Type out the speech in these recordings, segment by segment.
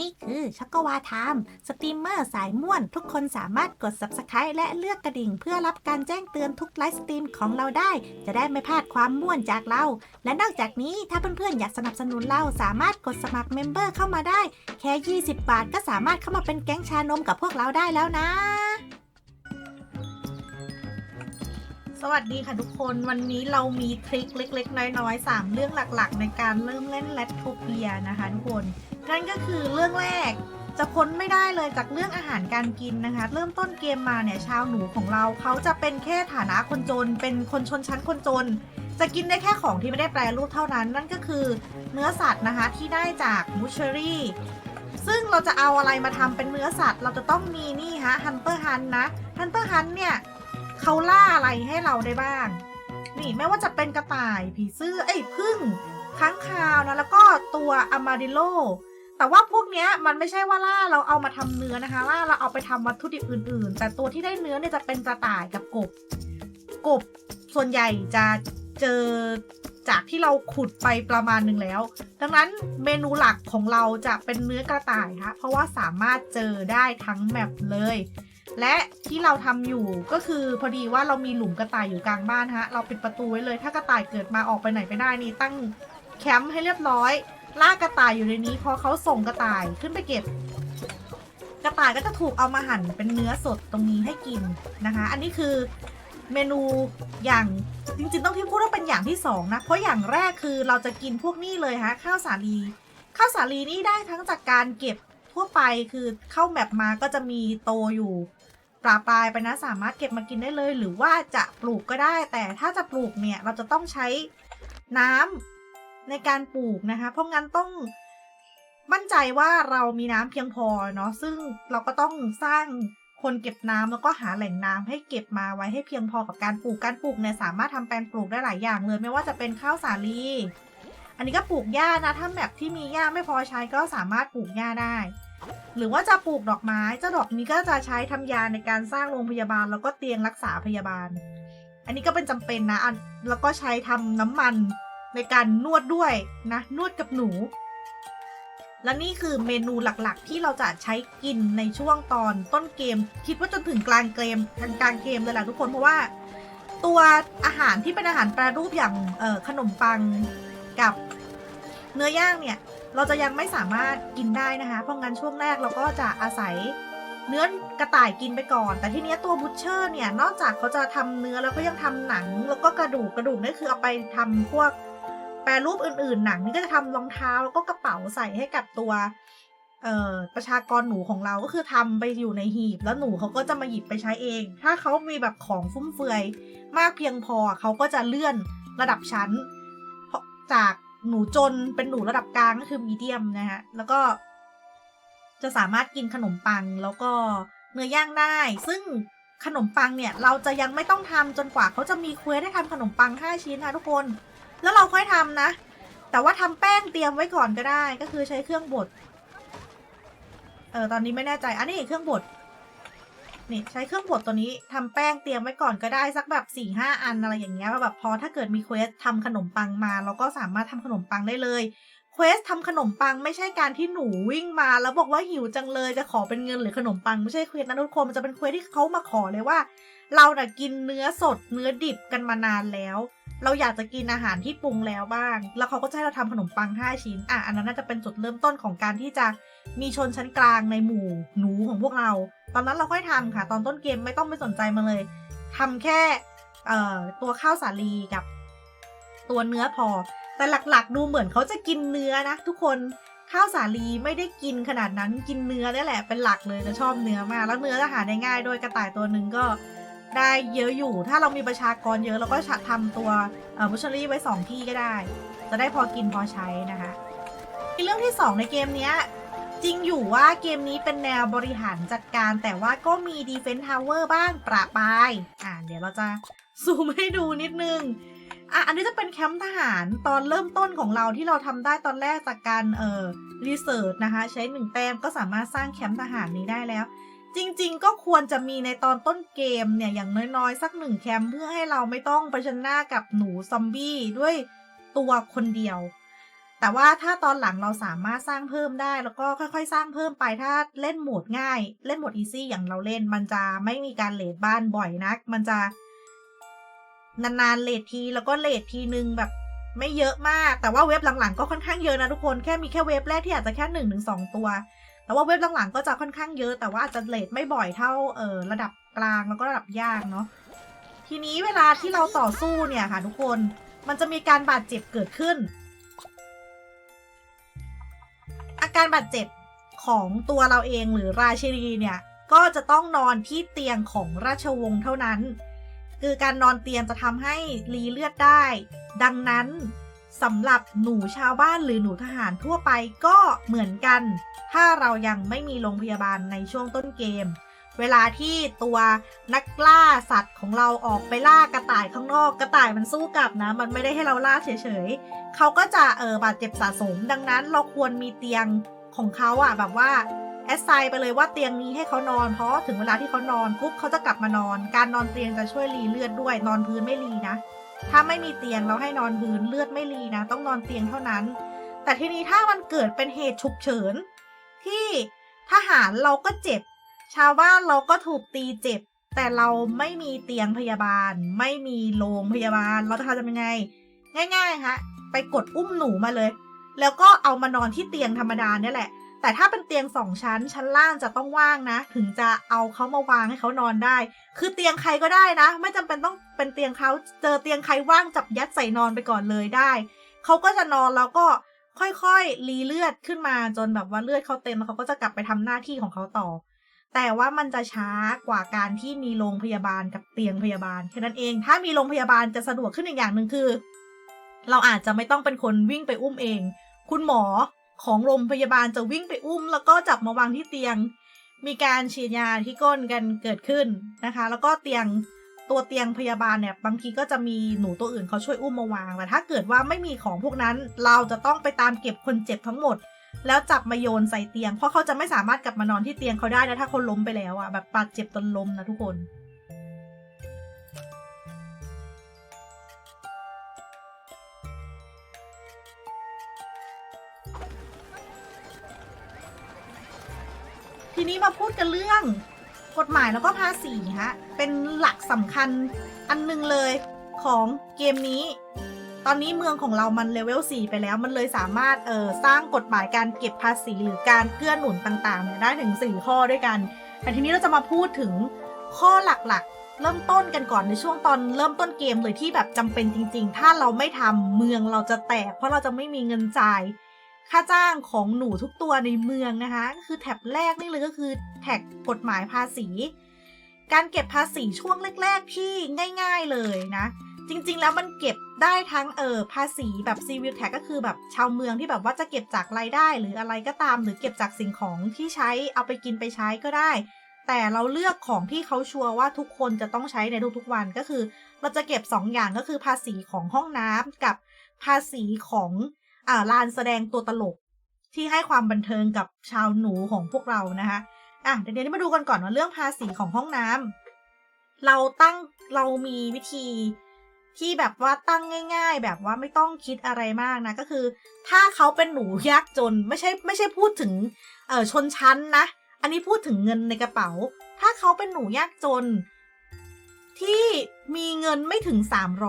นี่คือช็อกโกวาไทม์สตรีมเมอร์สายม่วน ทุกคนสามารถกด Subscribe และเลือกกระดิ่ง เพื่อรับการแจ้งเตือนทุกไลฟ์สตรีมของเราได้ จะได้ไม่พลาดความม่วนจากเรา และนอกจากนี้ถ้าเพื่อนๆอยากสนับสนุนเราสามารถกดสมัครเมมเบอร์เข้ามาได้ แค่ 20 บาทก็สามารถเข้ามาเป็นแก๊งชานมกับพวกเราได้แล้วนะ สวัสดีค่ะทุกคนวันนี้เรามีทริคเล็ก ๆ น้อยๆ3เรื่องหลักๆ ในการเริ่มเล่นแลทโทเปียนะคะทุกคน นั่นก็คือเรื่องแรกจะพ้นไม่ได้เลยจากเรื่องอาหารการกินนะคะ เริ่มต้นเกมมาเนี่ยชาวหนูของเราเขาจะเป็นแค่ฐานะคนจน เป็นคนชนชั้นคนจน จะกินได้แค่ของที่ไม่ได้แปรรูปเท่านั้น นั่นก็คือเนื้อสัตว์นะคะที่ได้จากบูชเชอรี่ซึ่งเราจะเอาอะไรมาทำเป็นเนื้อสัตว์ เราจะต้องมีนี่ฮะฮันเตอร์ฮันนะฮันเตอร์ฮันเนี่ยเขาล่าอะไรให้เราได้บ้าง นี่ไม่ว่าจะเป็นกระต่ายผีเสื้อเอ้ยพึ่งค้างคาวนะแล้วก็ตัวอมาดิโล แต่ว่าพวกเนี้ยมันไม่ใช่ว่าล่าเราเอามาทำเนื้อนะคะล่าเราเอาไปทำวัตถุดิบอื่น ๆ แต่ตัวที่ได้เนื้อเนี่ยจะเป็นกระต่ายกับกบ กบส่วนใหญ่จะเจอจากที่เราขุดไปประมาณหนึ่งแล้ว ดังนั้นเมนูหลักของเราจะเป็นเนื้อกระต่ายค่ะเพราะว่าสามารถเจอได้ทั้งแมปเลย และที่เราทำอยู่ก็คือพอดีว่าเรามีหลุมกระต่ายอยู่กลางบ้านฮะ เราปิดประตูไว้เลย ถ้ากระต่ายเกิดมาออกไปไหนไม่ได้นี่ตั้งแคมป์ให้เรียบร้อย ล่ากระต่ายอยู่ในนี้พอเขาส่งกระต่ายขึ้นไปเก็บ กระต่ายก็จะถูกเอามาหั่นเป็นเนื้อสดตรงนี้ให้กินนะคะ อันนี้คือเมนูอย่างจริงๆต้องที่พูดว่าเป็นอย่างที่สองนะ เพราะอย่างแรกคือเราจะกินพวกนี้เลยฮะข้าวสาลี ข้าวสาลีนี่ได้ทั้งจากการเก็บทั่วไปคือเข้าแมปมาก็จะมีโตอยู่ปลาปลายไปนะสามารถเก็บมากินได้เลย หรือว่าจะปลูกก็ได้ แต่ถ้าจะปลูกเนี่ยเราจะต้องใช้น้ำ ในการปลูกนะคะ เพราะงั้นต้องมั่นใจว่าเรามีน้ำเพียงพอเนาะซึ่งเราก็ต้องสร้างคนเก็บน้ำแล้วก็หาแหล่งน้ำให้เก็บมาไว้ให้เพียงพอกับการปลูกการปลูกเนี่ยสามารถทำแปลนปลูกได้หลายอย่างเลยไม่ว่าจะเป็นข้าวสาลี อันนี้ก็ปลูกหญ้านะถ้าแบบที่มีหญ้าไม่พอใช้ก็สามารถปลูกหญ้าได้ หรือว่าจะปลูกดอกไม้เจ้าดอกนี้ก็จะใช้ทำยาในการสร้างโรงพยาบาลแล้วก็เตียงรักษาพยาบาล อันนี้ก็เป็นจำเป็นนะอันแล้วก็ใช้ทำน้ำมัน ในการนวดด้วยนะนวดกับหนู และนี่คือเมนูหลักๆ ที่เราจะใช้กินในช่วงตอนต้นเกม คิดว่าจนถึงกลางเกมกลางกลางเกมเลยแหละทุกคนเพราะว่า ตัวอาหารที่เป็นอาหารแปรรูปอย่างออขนมปังกับเนื้อย่างเนี่ยเราจะยังไม่สามารถกินได้นะคะ เพราะงั้นช่วงแรกเราก็จะอาศัยเนื้อกระต่ายกินไปก่อน แต่ทีเนี้ยตัวบูชเชอร์เนี่ย นอกจากเขาจะทำเนื้อแล้วก็ยังทำหนัง แล้วก็กระดูกกระดูกนี่คือเอาไปทำพวก แปรรูปอื่นๆ หนังนี่ก็จะทำรองเท้าแล้วก็กระเป๋าใส่ให้กับตัวเออประชากรหนูของเราก็คือทำไปอยู่ในหีบ แล้วหนูเขาก็จะมาหยิบไปใช้เอง ถ้าเขามีแบบของฟุ่มเฟือย มากเพียงพอเขาก็จะเลื่อนระดับชั้น จากหนูจนเป็นหนูระดับกลางก็คือมีเดียมนะฮะ แล้วก็จะสามารถกินขนมปังแล้วก็เนื้อย่างได้ ซึ่งขนมปังเนี่ยเราจะยังไม่ต้องทำจนกว่าเขาจะมีเควสให้ทำขนมปัง5ชิ้นนะทุกคน แล้วเราค่อยทำนะ แต่ว่าทำแป้งเตรียมไว้ก่อนก็ได้ ก็คือใช้เครื่องบด เออตอนนี้ไม่แน่ใจ อันนี้เครื่องบด นี่ใช้เครื่องบดตัวนี้ทำแป้งเตรียมไว้ก่อนก็ได้สักแบบ4ี่ห้าอันอะไรอย่างเงี้ยแบบพอถ้าเกิดมีเควสทำขนมปังมาเราก็สามารถทำขนมปังได้เลยเควสทำขนมปังไม่ใช่การที่หนูวิ่งมา แล้วบอกว่าหิวจังเลยจะขอเป็นเงินหรือขนมปังไม่ใช่เควสนะทุกคนมันจะเป็นเควสที่เขามาขอเลยว่า เราน่ะกินเนื้อสดเนื้อดิบกันมานานแล้ว เราอยากจะกินอาหารที่ปรุงแล้วบ้าง แล้วเขาก็จะให้เราทำขนมปัง 5 ชิ้น อะ อันนั้นน่าจะเป็นจุดเริ่มต้นของการที่จะมีชนชั้นกลางในหมู่หนูของพวกเรา ตอนนั้นเราค่อยทำค่ะ ตอนต้นเกมไม่ต้องไปสนใจมาเลยทำแค่เอ่อตัวข้าวสาลีกับ ตัวเนื้อพอ แต่หลักๆ ดูเหมือนเขาจะกินเนื้อนะทุกคน ข้าวสาลีไม่ได้กินขนาดนั้น กินเนื้อนี่แหละเป็นหลักเลยจะชอบเนื้อมาก แล้วเนื้อจะหาได้ง่ายด้วยกระต่ายตัวหนึ่งก็ ได้เยอะอยู่ ถ้าเรามีประชากรเยอะเราก็ทำตัวบุชเชอรี่ไว้ 2 ที่ก็ได้ จะได้พอกินพอใช้นะคะเรื่องที่ 2 ในเกมนี้จริงอยู่ว่าเกมนี้เป็นแนวบริหารจัดการ แต่ว่าก็มี Defense Tower บ้างประปาย อ่าเดี๋ยวเราจะซูมให้ดูนิดนึงอะอันนี้จะเป็นแคมป์ทหารตอนเริ่มต้นของเราที่เราทำได้ตอนแรกจากการเอ่อรีเสิร์ชนะคะ ใช้หนึ่งแต้มก็สามารถสร้างแคมป์ทหารนี้ได้แล้ว จริงๆ ก็ควรจะมีในตอนต้นเกมเนี่ย อย่างน้อยๆ สักหนึ่งแคมป์เพื่อให้เราไม่ต้องไปชันหน้ากับหนูซอมบี้ด้วยตัวคนเดียว แต่ว่าถ้าตอนหลังเราสามารถสร้างเพิ่มได้ แล้วก็ค่อยๆ สร้างเพิ่มไปถ้าเล่นโหมดง่าย เล่นโหมดอีซี่อย่างเราเล่น มันจะไม่มีการเลทบ้านบ่อยนัก มันจะนานๆเลททีแล้วก็เลททีนึงแบบไม่เยอะมาก แต่ว่าเว็บหลังๆ ก็ค่อนข้างเยอะนะทุกคน แค่มีแค่เว็บแรกที่อาจจะแค่หนึ่งถึงสองตัว แต่ว่าเว็บหลังๆก็จะค่อนข้างเยอะ แต่ว่าอาจจะเลทไม่บ่อยเท่าเออระดับกลางแล้วก็ระดับยากเนาะ ทีนี้เวลาที่เราต่อสู้เนี่ยค่ะทุกคน มันจะมีการบาดเจ็บเกิดขึ้น อาการบาดเจ็บของตัวเราเองหรือราชินีเนี่ย ก็จะต้องนอนที่เตียงของราชวงศ์เท่านั้น คือการนอนเตียงจะทำให้รีเลือดได้ ดังนั้น สำหรับหนูชาวบ้านหรือหนูทหารทั่วไปก็เหมือนกัน ถ้าเรายังไม่มีโรงพยาบาลในช่วงต้นเกม เวลาที่ตัวนักล่าสัตว์ของเราออกไปล่ากระต่ายข้างนอกกระต่ายมันสู้กลับนะ มันไม่ได้ให้เราล่าเฉยๆเขาก็จะเออบาดเจ็บสะสม ดังนั้นเราควรมีเตียงของเขาอะแบบว่าแอสไซน์ไปเลยว่าเตียงนี้ให้เขานอน เพราะถึงเวลาที่เขานอนปุ๊บเขาจะกลับมานอน การนอนเตียงจะช่วยรีเลือดด้วย นอนพื้นไม่รีนะ ถ้าไม่มีเตียงเราให้นอนพื้นเลือดไม่รีนะ ต้องนอนเตียงเท่านั้น แต่ทีนี้ถ้ามันเกิดเป็นเหตุฉุกเฉิน ที่ทหารเราก็เจ็บ ชาวบ้านเราก็ถูกตีเจ็บ แต่เราไม่มีเตียงพยาบาล ไม่มีโรงพยาบาล เราจะทำยังไง ง่ายๆฮะไปกดอุ้มหนูมาเลย แล้วก็เอามานอนที่เตียงธรรมดาเนี่ยแหละ แต่ถ้าเป็นเตียงสองชั้นชั้นล่างจะต้องว่างนะ ถึงจะเอาเขามาวางให้เขานอนได้ คือเตียงใครก็ได้นะ ไม่จำเป็นต้องเป็นเตียงเขาเจอเตียงใครว่างจับยัดใส่นอนไปก่อนเลยได้เขาก็จะนอนแล้วก็ค่อยๆรีเลือดขึ้นมาจนแบบว่าเลือดเขาเต็มแล้วเขาก็จะกลับไปทำหน้าที่ของเขาต่อ แต่ว่ามันจะช้ากว่าการที่มีโรงพยาบาลกับเตียงพยาบาลแค่นั้นเอง ถ้ามีโรงพยาบาลจะสะดวกขึ้นอีกอย่างหนึ่งคือ เราอาจจะไม่ต้องเป็นคนวิ่งไปอุ้มเอง คุณหมอ ของโรงพยาบาลจะวิ่งไปอุ้ม แล้วก็จับมาวางที่เตียง มีการฉีดยาที่ก้นกันเกิดขึ้นนะคะ แล้วก็เตียงตัวเตียงพยาบาลเนี่ยบางทีก็จะมีหนูตัวอื่นเขาช่วยอุ้มมาวางแต่ถ้าเกิดว่าไม่มีของพวกนั้น เราจะต้องไปตามเก็บคนเจ็บทั้งหมด แล้วจับมาโยนใส่เตียง เพราะเขาจะไม่สามารถกลับมานอนที่เตียงเขาได้นะถ้าเขาล้มไปแล้วอะแบบบาดเจ็บจนล้มนะทุกคน นี้มาพูดกันเรื่อง กฎหมายแล้วก็ภาษีฮะ เป็นหลักสำคัญอันหนึงเลยของเกมนี้ ตอนนี้เมืองของเรามันเลเวล 4 ไปแล้ว มันเลยสามารถเออสร้างกฎหมายการเก็บภาษีหรือการเกื้อหนุนต่างๆเนี่ยได้ถึง 4 ข้อด้วยกัน แต่ทีนี้เราจะมาพูดถึงข้อหลักๆ เริ่มต้นกันก่อนในช่วงตอนเริ่มต้นเกมเลยที่แบบจำเป็นจริง ๆ ถ้าเราไม่ทำเมืองเราจะแตก เพราะเราจะไม่มีเงินจ่าย ค่าจ้างของหนูทุกตัวในเมืองนะคะคือแท็บแรกนี่เลยก็คือแท็กกฎหมายภาษี การเก็บภาษีช่วงแรก ๆ ที่ง่าย ๆเลยนะ จริง ๆ แล้วมันเก็บได้ทั้งเออภาษีแบบซีวิลแท็กก็คือแบบชาวเมืองที่แบบว่าจะเก็บจากรายได้ หรืออะไรก็ตาม หรือเก็บจากสิ่งของที่ใช้เอาไปกินไปใช้ก็ได้ แต่เราเลือกของที่เขาชัวร์ว่าทุกคนจะต้องใช้ในทุกๆวันก็คือ เราจะเก็บ2อย่างก็คือภาษีของห้องน้ำกับภาษีของ อ่าลานแสดงตัวตลกที่ให้ความบันเทิงกับชาวหนูของพวกเรานะคะอะเดี๋ยวนี้มาดูกันก่อนว่าเรื่องภาษีของห้องน้ำเราตั้งเรามีวิธีที่แบบว่าตั้งง่าย ๆ แบบว่าไม่ต้องคิดอะไรมากนะ ก็คือ ถ้าเขาเป็นหนูยากจนไม่ใช่ไม่ใช่พูดถึงเอ่อชนชั้นนะ อันนี้พูดถึงเงินในกระเป๋า ถ้าเขาเป็นหนูยากจน ที่มีเงินไม่ถึง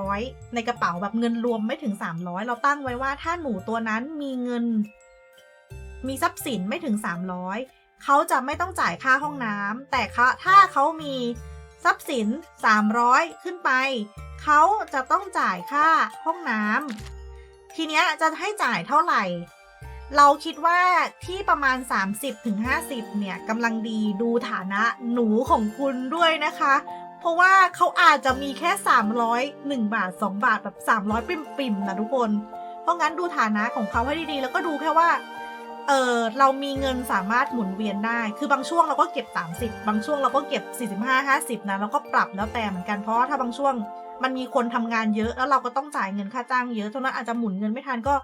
300 ในกระเป๋าแบบเงินรวมไม่ถึง 300 เราตั้งไว้ว่าถ้าหนูตัวนั้นมีเงิน มีทรัพย์สินไม่ถึง 300 เขาจะไม่ต้องจ่ายค่าห้องน้ำแต่ถ้าเขามีทรัพย์สิน 300 ขึ้นไป เขาจะต้องจ่ายค่าห้องน้ำทีเนี้ยจะให้จ่ายเท่าไหร่ เราคิดว่าที่ประมาณ 30-50 เนี่ยกำลังดีดูฐานะหนูของคุณด้วยนะคะ เพราะว่าเขาอาจจะมีแค่ 300 1 บาท 2 บาทแบบ 300 ปิ่มๆนะทุกคน เพราะงั้นดูฐานะของเขาให้ดีๆ แล้วก็ดูแค่ว่าเออเรามีเงินสามารถหมุนเวียนได้ คือบางช่วงเราก็เก็บ 30 บางช่วงเราก็เก็บ 45 50 นะ แล้วก็ปรับแล้วแต่เหมือนกัน เพราะว่าถ้าบางช่วงมันมีคนทำงานเยอะ แล้วเราก็ต้องจ่ายเงินค่าจ้างเยอะฉะนั้นอาจจะหมุนเงินไม่ทันก็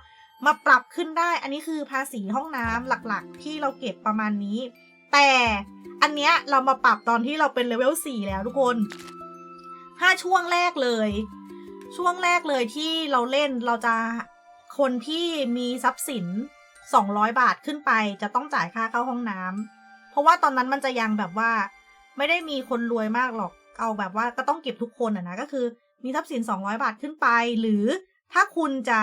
มาปรับขึ้นได้ อันนี้คือภาษีห้องน้ำหลักๆ ที่เราเก็บประมาณนี้ แต่อันเนี้ยเรามาปรับตอนที่เราเป็นเลเวล4แล้วทุกคนถ้าช่วงแรกเลย ช่วงแรกเลยที่เราเล่นเราจะคนที่มีทรัพย์สิน 200 บาทขึ้นไปจะต้องจ่ายค่าเข้าห้องน้ำเพราะว่าตอนนั้นมันจะยังแบบว่า ไม่ได้มีคนรวยมากหรอกเอาแบบว่าก็ต้องเก็บทุกคนอะนะก็คือ มีทรัพย์สิน 200 บาทขึ้นไป หรือถ้าคุณจะ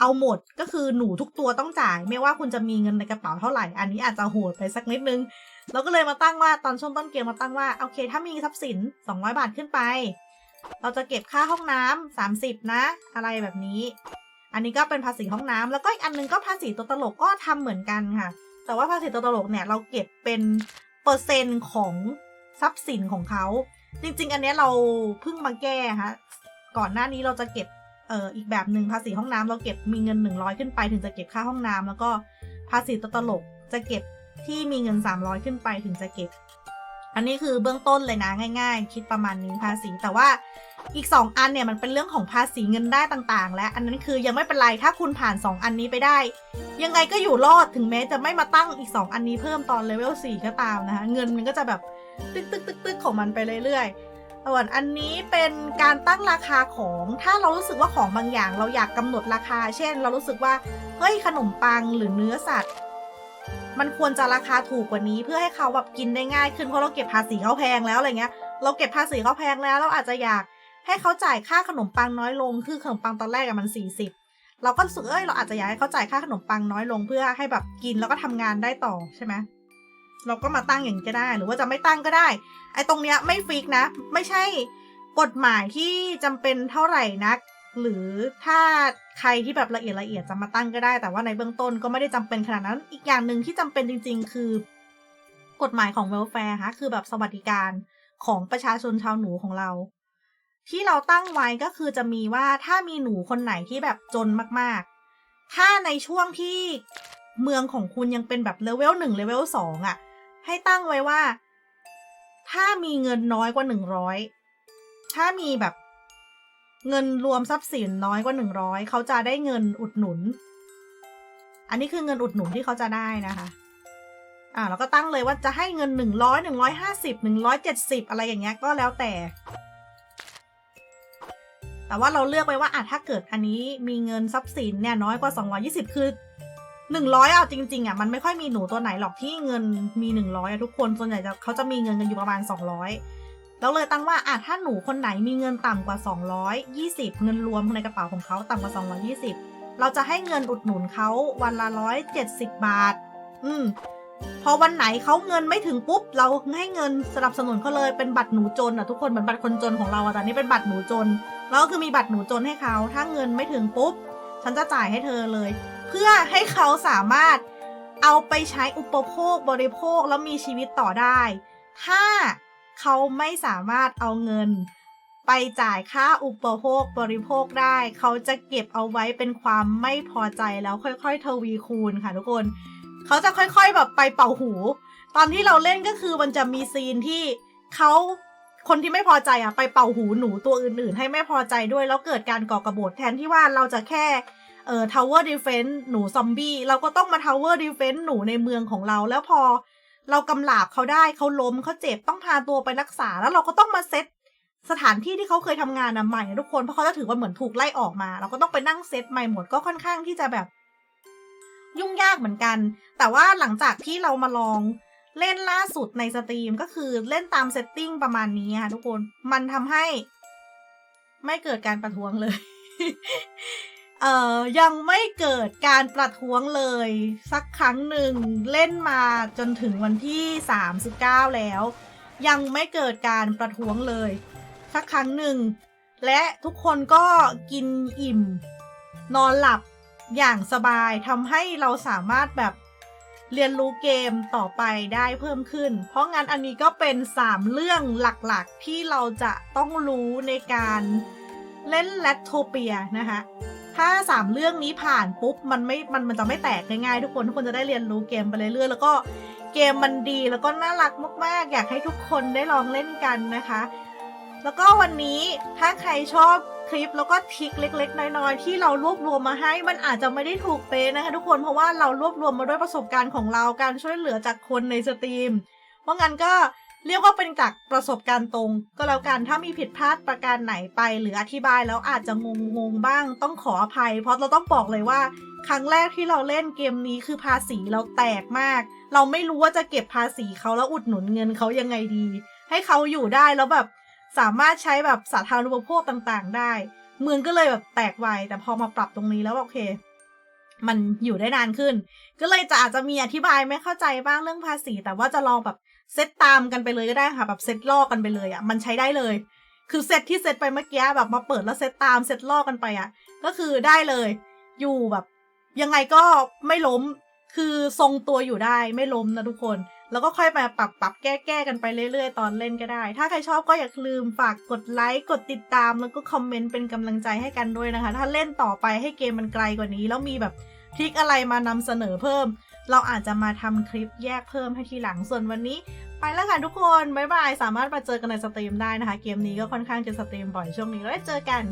เอาหมดก็คือหนูทุกตัวต้องจ่าย ไม่ว่าคุณจะมีเงินในกระเป๋าเท่าไหร่ อันนี้อาจจะโหดไปสักนิดนึง เราก็เลยมาตั้งว่าตอนช่วงต้นเกมมาตั้งว่า โอเค ถ้ามีทรัพย์สิน 200 บาทขึ้นไป เราจะเก็บค่าห้องน้ำ30 นะ อะไรแบบนี้ อันนี้ก็เป็นภาษีห้องน้ำแล้วก็อีกอันนึงก็ภาษีตัวตลกก็ทำเหมือนกันค่ะ แต่ว่าภาษีตัวตลกเนี่ยเราเก็บเป็นเปอร์เซ็นต์ของทรัพย์สินของเขา จริง ๆ อันนี้เราเพิ่งมาแก้ฮะก่อนหน้านี้เราจะเก็บ เอ่ออีกแบบหนึ่งภาษีห้องน้ำเราเก็บมีเงิน 100 ขึ้นไป ถึงจะเก็บค่าห้องน้ำแล้วก็ภาษีตัวตลกจะเก็บที่มีเงิน 300 ขึ้นไปถึงจะเก็บ อันนี้คือเบื้องต้นเลยนะง่าย ๆ คิดประมาณนี้ภาษีแต่ว่าอีก 2 อันเนี่ยมันเป็นเรื่องของภาษีเงินได้ต่างๆ และอันนั้นคือยังไม่เป็นไรถ้าคุณผ่าน 2 อันนี้ไปได้ ยังไงก็อยู่รอดถึงแม้จะไม่มาตั้งอีก 2 อันนี้เพิ่มตอนเลเวล4ก็ตามนะคะเงินมันก็จะแบบตึกตึกตึกตึกของมันไปเรื่อยๆ ส่วนอันนี้เป็นการตั้งราคาของถ้าเรารู้สึกว่าของบางอย่าง เราอยากกำหนดราคา เช่น เรารู้สึกว่าเฮ้ยขนมปังหรือเนื้อสัตว์ มันควรจะราคาถูกกว่านี้เพื่อให้เขาแบบกินได้ง่ายขึ้นเพราะเราเก็บภาษีเขาแพงแล้วอะไรเงี้ย เราเก็บภาษีเขาแพงแล้วเราอาจจะอยากให้เขาจ่ายค่าขนมปังน้อยลง คือขนมปังตอนแรกมันสี่สิบเราก็รู้สึกเอ้ยเราอาจจะอยากให้เขาจ่ายค่าขนมปังน้อยลงเพื่อให้แบบกินแล้วก็ทำงานได้ต่อใช่ไหม เราก็มาตั้งอย่างนี้ก็ได้ หรือว่าจะไม่ตั้งก็ได้ ไอ้ตรงเนี้ยไม่ฟิกนะ ไม่ใช่กฎหมายที่จำเป็นเท่าไหร่นัก หรือถ้าใครที่แบบละเอียดละเอียดจะมาตั้งก็ได้ แต่ว่าในเบื้องต้นก็ไม่ได้จำเป็นขนาดนั้น อีกอย่างหนึ่งที่จำเป็นจริง ๆ คือกฎหมายของ welfare ค่ะคือแบบสวัสดิการของประชาชนชาวหนูของเรา ที่เราตั้งไว้ก็คือจะมีว่าถ้ามีหนูคนไหนที่แบบจนมากๆ ถ้าในช่วงที่เมืองของคุณยังเป็นแบบเลเวลหนึ่งเลเวลสองอะ ให้ตั้งไว้ว่า ถ้ามีเงินน้อยกว่าหนึ่งร้อยถ้ามีแบบ เงินรวมทรัพย์สินน้อยกว่าหนึ่งร้อยเขาจะได้เงินอุดหนุน อันนี้คือเงินอุดหนุนที่เขาจะได้นะคะอ่าเราก็ตั้งเลยว่าจะให้เงินหนึ่งร้อยหนึ่งร้อยห้าสิบหนึ่งร้อยเจ็ดสิบอะไรอย่างเงี้ยก็แล้วแต่ แต่ว่าเราเลือกไว้ว่าอะถ้าเกิดอันนี้มีเงินทรัพย์สินเนี่ยน้อยกว่า220คือ 100เอาจริงๆอะมันไม่ค่อยมีหนูตัวไหนหรอกที่เงินมี100อะทุกคนส่วนใหญ่จะเขาจะมีเงินกันอยู่ประมาณ200แล้วเลยตั้งว่าอะถ้าหนูคนไหนมีเงินต่ำกว่า 220 เงินรวมในกระเป๋าของเขาต่ำกว่า 220 เราจะให้เงินอุดหนุนเขาวันละ 170 บาท อืม พอวันไหนเขาเงินไม่ถึงปุ๊บ เราให้เงินสนับสนุนเขาเลยเป็นบัตรหนูจนอะทุกคนเหมือนบัตรคนจนของเราอะแต่อันนี้เป็นบัตรหนูจน แล้วก็คือมีบัตรหนูจนให้เขาถ้าเงินไม่ถึงปุ๊บ ฉันจะจ่ายให้เธอเลย เพื่อให้เขาสามารถเอาไปใช้อุปโภคบริโภคแล้วมีชีวิตต่อได้ ถ้าเขาไม่สามารถเอาเงิน ไปจ่ายค่าอุปโภคบริโภคได้ เขาจะเก็บเอาไว้เป็นความไม่พอใจแล้วค่อยๆ ทวีคูณค่ะทุกคน เขาจะค่อยๆแบบไปเป่าหู ตอนที่เราเล่นก็คือมันจะมีซีนที่เขาคนที่ไม่พอใจอะไปเป่าหูหนูตัวอื่นๆ ให้ไม่พอใจด้วยแล้วเกิดการก่อกระบฏแทนที่ว่าเราจะแค่ เอ่อ tower defense หนูซอมบี้เราก็ต้องมา tower defense หนูในเมืองของเรา แล้วพอเรากำลาบเขาได้เขาล้มเขาเจ็บต้องพาตัวไปรักษา แล้วเราก็ต้องมาเซตสถานที่ที่เขาเคยทำงานนะใหม่ทุกคนเพราะเขาจะถือว่าเหมือนถูกไล่ออกมา เราก็ต้องไปนั่งเซตใหม่หมดก็ค่อนข้างที่จะแบบ ยุ่งยากเหมือนกัน แต่ว่าหลังจากที่เรามาลองเล่นล่าสุดในสตรีมก็คือเล่นตามเซตติ้งประมาณนี้ค่ะทุกคนมันทำให้ ไม่เกิดการประท้วงเลย เอ่อยังไม่เกิดการประท้วงเลย สักครั้งหนึ่งเล่นมาจนถึงวันที่ 39 แล้ว ยังไม่เกิดการประท้วงเลย สักครั้งหนึ่ง และทุกคนก็กินอิ่ม นอนหลับอย่างสบายทำให้เราสามารถแบบเรียนรู้เกมต่อไปได้เพิ่มขึ้น เพราะงั้นอันนี้ก็เป็น 3 เรื่องหลักๆ ที่เราจะต้องรู้ในการเล่นแลตโทเปียนะคะ ถ้า 3 เรื่องนี้ผ่านปุ๊บมันไม่ มันมันจะไม่แตกง่ายๆทุกคนทุกคนจะได้เรียนรู้เกมไปเรื่อยๆแล้วก็เกมมันดีแล้วก็น่ารักมากๆ อยากให้ทุกคนได้ลองเล่นกันนะคะ แล้วก็วันนี้ถ้าใครชอบคลิปแล้วก็ทริคเล็ก ๆ น้อยๆที่เรารวบรวมมาให้มันอาจจะไม่ได้ถูกเป๊ะนะคะ ทุกคนเพราะว่าเรารวบรวมมาด้วยประสบการณ์ของเราการช่วยเหลือจากคนในสตรีม เพราะงั้นก็ เรียกว่าเป็นจากประสบการณ์ตรง ก็แล้วกันถ้ามีผิดพลาดประการไหนไป หรืออธิบายแล้วอาจจะงงงๆบ้าง ต้องขออภัย เพราะเราต้องบอกเลยว่า ครั้งแรกที่เราเล่นเกมนี้คือภาษีเราแตกมาก เราไม่รู้ว่าจะเก็บภาษีเขาแล้วอุดหนุนเงินเขายังไงดี ให้เขาอยู่ได้แล้วแบบสามารถใช้แบบสาธารณูปโภคต่างๆ ได้ เมืองก็เลยแบบแตกไวแต่พอมาปรับตรงนี้แล้วโอเค มันอยู่ได้นานขึ้น ก็เลยจะอาจจะมีอธิบายไม่เข้าใจบ้างเรื่องภาษี แต่ว่าจะลองแบบ เซตตามกันไปเลยก็ได้ค่ะแบบเซตลอกกันไปเลยอะ่ะมันใช้ได้เลย คือเซตที่เซตไปเมื่อกี้แบบมาเปิดแล้วเซตตามเซตลอกกันไปอะ่ะ ก็คือได้เลย อยู่แบบ ยังไงก็ไม่ล้มคือทรงตัวอยู่ได้ไม่ล้มนะทุกคน แล้วก็ค่อยมาปรับปรับแก้แก้กันไปเรื่อยๆ ตอนเล่นก็ได้ ถ้าใครชอบก็อย่าลืมฝากกดไลค์กดติดตามแล้วก็คอมเมนต์เป็นกำลังใจให้กันด้วยนะคะ ถ้าเล่นต่อไปให้เกมมันไกลกว่านี้ แล้วมีแบบทริคอะไรมานำเสนอเพิ่ม เราอาจจะมาทำคลิปแยกเพิ่มให้ทีหลังส่วนวันนี้ ไปแล้วค่ะทุกคน บ๊ายบาย สามารถมาเจอกันในสตรีมได้นะคะ เกมนี้ก็ค่อนข้างจะสตรีมบ่อยช่วงนี้แล้วเจอกัน